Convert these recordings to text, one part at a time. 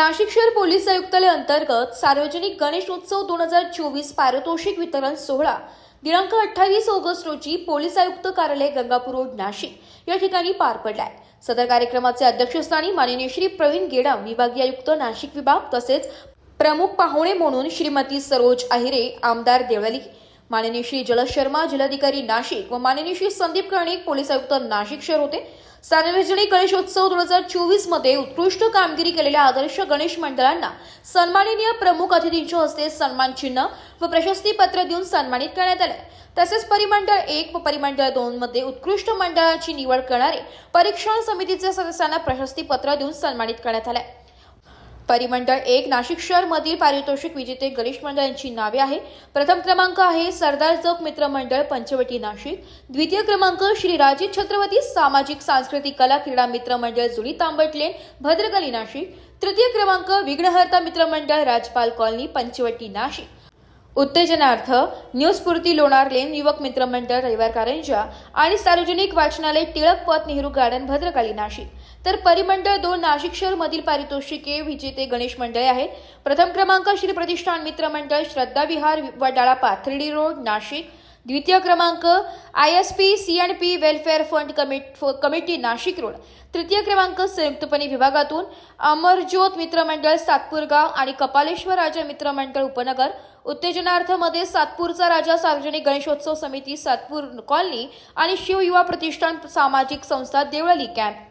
नाशिक शहर पोलीस आयुक्तालय अंतर्गत सार्वजनिक गणेश उत्सव दोन हजार चोवीस पारितोषिक वितरण सोहळा. दिनांक अठ्ठावीस ऑगस्ट रोजी पोलीस आयुक्त कार्यालय गंगापूर रोड नाशिक. या ठिकाणी पार पडलाय. सदर कार्यक्रमाचे अध्यक्षस्थानी माननीय श्री प्रवीण गेडाम विभागीय आयुक्त नाशिक विभाग तसेच प्रमुख पाहुणे म्हणून श्रीमती सरोज आहिरे आमदार देवळली. माननीय श्री जलद शर्मा जिल्हाधिकारी नाशिक व माननीय श्री संदीप कर्णिक पोलीस आयुक्त नाशिक शहर होते. सार्वजनिक गणेशोत्सव दोन हजार चोवीसमध्ये उत्कृष्ट कामगिरी केलेल्या आदर्श गणेश मंडळांना सन्माननीय प्रमुख अतिथींच्या हस्ते सन्मान चिन्ह व प्रशस्ती पत्र देऊन सन्मानित करण्यात आले. तसेच परिमंडळ एक व परिमंडळ दोन मध्ये उत्कृष्ट मंडळाची निवड करणारे परीक्षण समितीचे सदस्यांना प्रशस्ती पत्र देऊन सन्मानित करण्यात आले परिमंडळ एक नाशिक शहर मधील पारितोषिक विजेते गणेश मंडळ यांची नावे आहे. प्रथम क्रमांक आहे सरदार चौक मित्र मंडळ पंचवटी नाशिक. द्वितीय क्रमांक श्री राजे छत्रपती सामाजिक सांस्कृतिक कला क्रीडा मित्र मंडळ तांबटले भद्रकली भद्रकाली नाशिक. तृतीय क्रमांक विघ्नहर्ता मित्र मंडळ राजपाल कॉलनी पंचवटी नाशिक. उत्तेजनार्थ न्यूज स्फूर्ती लोणार लेन युवक मित्र मंडळ रविवार कारंजा आणि सार्वजनिक वाचनालय टिळक पथ नेहरू गार्डन भद्रकाली नाशिक. तर परिमंडळ दोन नाशिक शहर मधील पारितोषिके विजेते गणेश मंडळे आहेत. प्रथम क्रमांक श्री प्रतिष्ठान मित्र मंडळ श्रद्धा विहार वडाळा पाथर्डी रोड नाशिक. द्वितीय क्रमांक I S P C and P welfare fund commit फ- कमिटी नाशिक रोड. तृतीय क्रमांक संयुक्तपणे विभागातून अमरज्योत मित्रमंडळ सातपूर गाव आणि कपालेश्वर राजा मित्रमंडळ उपनगर उत्तेजनार्थमध्ये सातपूरचा राजा सार्वजनिक गणेशोत्सव समिती सातपूर कॉलनी आणि शिव युवा प्रतिष्ठान सामाजिक संस्था देवळली कॅम्प.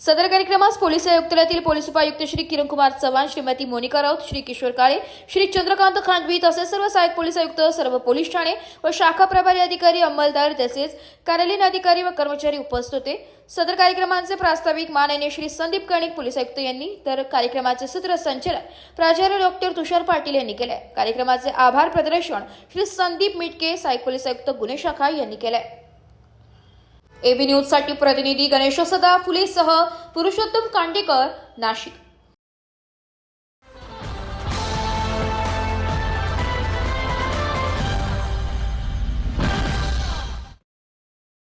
सदर कार्यक्रमास पोलीस आयुक्तालयातील पोलीस उपायुक्त श्री किरणकुमार चव्हाण श्रीमती मोनिका राऊत श्री किशोर काळे श्री चंद्रकांत खांडवी तसेच सर्व सहाय्यक पोलीस आयुक्त सर्व पोलीस ठाणे व शाखा प्रभारी अधिकारी अंमलदार तसेच कार्यालयीन अधिकारी व कर्मचारी उपस्थित होते. सदर कार्यक्रमांचे प्रास्ताविक माननीय श्री संदीप कर्णिक पोलीस आयुक्त यांनी तर कार्यक्रमाचे सूत्रसंचालन प्राचार्य डॉक्टर तुषार पाटील यांनी केले कार्यक्रमाचे आभार प्रदर्शन श्री संदीप मिटके सहाय्यक पोलीस आयुक्त गुन्हे शाखा यांनी केले एबी न्यूजसाठी प्रतिनिधी गणेश सदा फुलेसह पुरुषोत्तम कांडेकर नाशिक.